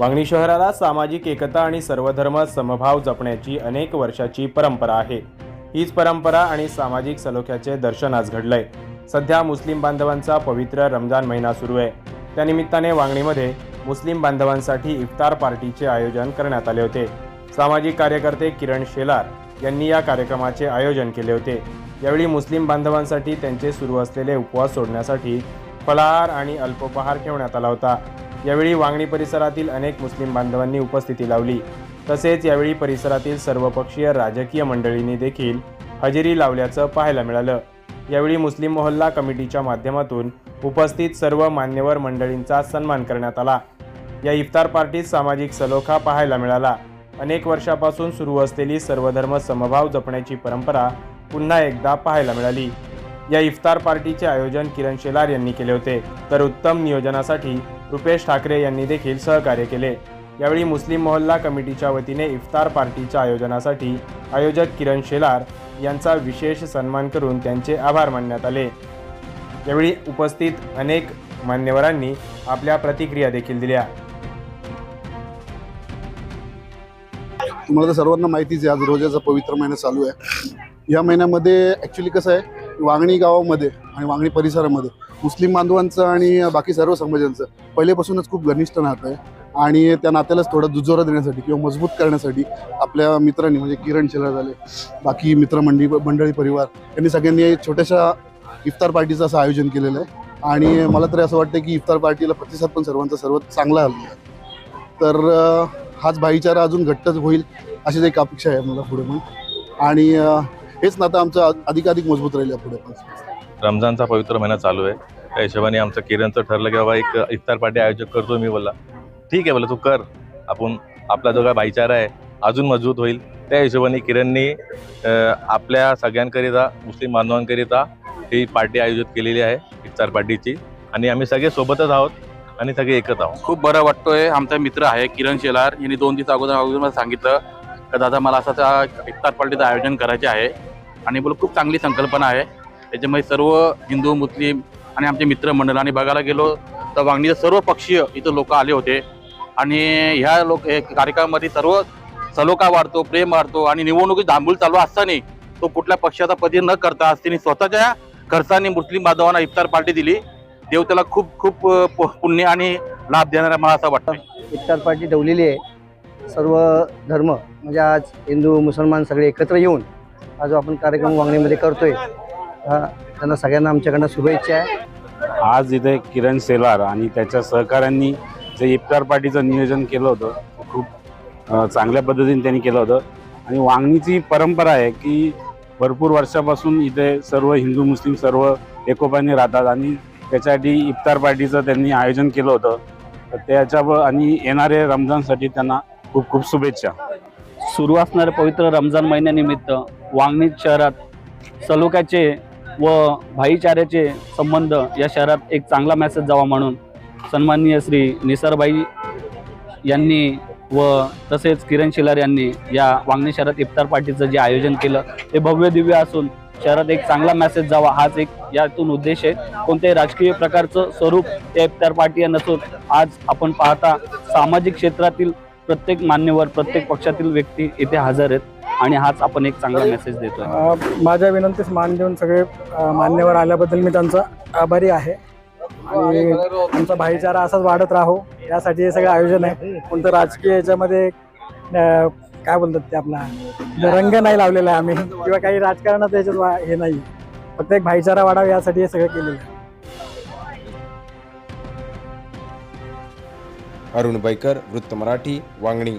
वांगणी शहराला सामाजिक एकता आणि सर्वधर्म समभाव जपण्याची अनेक वर्षाची परंपरा आहे. हीच परंपरा आणि सामाजिक सलोख्याचे दर्शन आज घडलंय. सध्या मुस्लिम बांधवांचा पवित्र रमजान महिना सुरू आहे. त्यानिमित्ताने वांगणीमध्ये मुस्लिम बांधवांसाठी इफ्तार पार्टीचे आयोजन करण्यात आले होते. सामाजिक कार्यकर्ते किरण शेलार यांनी या कार्यक्रमाचे आयोजन केले होते. यावेळी मुस्लिम बांधवांसाठी त्यांचे सुरू असलेले उपवास सोडण्यासाठी फलाहार आणि अल्पोपहार ठेवण्यात आला होता. यावेळी वांगणी परिसरातील अनेक मुस्लिम बांधवांनी उपस्थिती लावली. तसेच यावेळी परिसरातील सर्वपक्षीय राजकीय मंडळींनी देखील हजेरी लावल्याचं पाहायला मिळालं. यावेळी मुस्लिम मोहल्ला कमिटीच्या माध्यमातून उपस्थित सर्व मान्यवर मंडळींचा सन्मान करण्यात आला. या इफ्तार पार्टीत सामाजिक सलोखा पाहायला मिळाला. अनेक वर्षापासून सुरू असलेली सर्वधर्म समभाव जपण्याची परंपरा पुन्हा एकदा पाहायला मिळाली. या इफ्तार पार्टीचे आयोजन किरण शेलार यांनी केले होते. तर उत्तम नियोजनासाठी रुपेश ठाकरे यांनी देखील सहकार्य केले. यावेळी मुस्लिम मोहल्ला कमिटीच्या वतीने इफ्तार पार्टीच्या आयोजनासाठी आयोजक किरण शेलार यांचा विशेष सन्मान करून त्यांचे आभार मानण्यात आले. यावेळी उपस्थित अनेक मान्यवरांनी आपल्या प्रतिक्रिया देखील दिल्या. तुम्हाला तर सर्वांना माहितीच आहे आज रोजाचा पवित्र महिना चालू आहे. या महिन्यामध्ये ॲक्च्युली कसं आहे वांगणी गावामध्ये आणि वांगणी परिसरामध्ये मुस्लिम बांधवांचं आणि बाकी सर्व समाजांचं पहिल्यापासूनच खूप घनिष्ठ नातं आहे. आणि त्या नात्यालाच थोडं दुजोरा देण्यासाठी किंवा मजबूत करण्यासाठी आपल्या मित्रांनी म्हणजे किरण शेलार झाले बाकी मित्रमंडळी मंडळी परिवार यांनी सगळ्यांनी छोट्याशा इफ्तार पार्टीचं असं आयोजन केलेलं आहे. आणि मला तरी असं वाटतं की इफ्तार पार्टीला प्रतिसाद पण सर्वांचा सर्व चांगला आला आहे. तर हाच भाईचारा अजून घट्टच होईल अशीच एक अपेक्षा आहे मला पुढे पण. आणि हेच नातं आमचं अधिकाधिक मजबूत राहील पुढे पण. रमजानचा पवित्र महिना चालू आहे. त्या हिशोबाने आमचं किरणचं ठरलं की बाबा एक इफ्तार पार्टी आयोजक करतो मी बोलला. ठीक आहे बोला तू कर. आपण आपला जो काय भाईचारा आहे अजून मजबूत होईल. त्या हिशोबाने किरणनी आपल्या सगळ्यांकरिता मुस्लिम बांधवांकरिता ही पार्टी आयोजित केलेली आहे इफ्तार पार्टीची. आणि आम्ही सगळे सोबतच आहोत आणि सगळे एकच आहोत. खूप बरं वाटतोय. आमचा मित्र आहे किरण शेलार. यांनी दोन दिवस अगोदर अगोदर मला सांगितलं का दादा मला असं त्या इफ्तार पार्टीचं आयोजन करायचे आहे. आणि बोल खूप चांगली संकल्पना आहे. त्याच्यामध्ये सर्व हिंदू मुस्लिम आणि आमचे मित्रमंडळ आणि बघायला गेलो तर वांगणीचे सर्व पक्षीय इथं लोक आले होते. आणि ह्या लोक कार्यक्रमामध्ये सर्व सलोखा वाढतो प्रेम वाढतो आणि निवडणुकीत धांबूल चालू असताना तो कुठल्या पक्षाचा पदी न करता त्यांनी स्वतःच्या खर्चाने मुस्लिम बांधवांना इफ्तार पार्टी दिली. देव त्याला खूप खूप पुण्य आणि लाभ देणारा मला असं वाटतं इफ्तार पार्टी ठेवलेली आहे. सर्व धर्म म्हणजे आज हिंदू मुसलमान सगळे एकत्र येऊन हा जो आपण कार्यक्रम वांगणीमध्ये करतोय. त्यांना सगळ्यांना आमच्याकडनं शुभेच्छा आहे. आज इथे किरण सेलार आणि त्याच्या सहकाऱ्यांनी जे इफ्तार पार्टीचं नियोजन केलं होतं खूप चांगल्या पद्धतीने त्यांनी केलं होतं. आणि वांगणीची परंपरा आहे की भरपूर वर्षापासून इथे सर्व हिंदू मुस्लिम सर्व एकोपाने राहतात आणि त्याच्यासाठी इफ्तार पार्टीचं त्यांनी आयोजन केलं होतं. तर त्याच्या आणि येणारे रमजानसाठी त्यांना खूप खूप शुभेच्छा. सुरू असणाऱ्या पवित्र रमजान महिन्यानिमित्त वांगणी शहरात सलोख्याचे व भाईचाऱ्याचे संबंध या शहरात एक चांगला मेसेज जावा म्हणून सन्माननीय श्री निसारबाई यांनी व तसेच किरण शिलार यांनी या वांगणी शहरात इफ्तार पार्टीचं जे आयोजन केलं ते भव्य दिव्य असून शहरात एक चांगला मेसेज जावा हाच एक यातून उद्देश आहे. कोणत्याही राजकीय प्रकारचं स्वरूप त्या इफ्तार पार्टी नसून आज आपण पाहता सामाजिक क्षेत्रातील प्रत्येक मान्यवर प्रत्येक पक्षातील व्यक्ती इथे हजर आहेत. आणि हाच आपण एक चांगला मेसेज देतोय. अ, माझ्या विनंतीस मान देऊन सगळे अ, मान्यवर आल्याबद्दल मी त्यांचा आभारी आहे. आणि आमचा भाईचारा असाच वाढत राहो. यासाठी हे सगळं आयोजन आहे. कोणतं राजकीय याच्यामध्ये अ, काय बोलतात ते आपला रंग नाही लावलेला आहे आम्ही. किंवा काही राजकारणात याच्यात वा- हे नाही. फक्त एक भाईचारा वाढावा यासाठी हे सगळं केलेलं आहे. अरुण बैकर वृत्त मराठी वांगणी.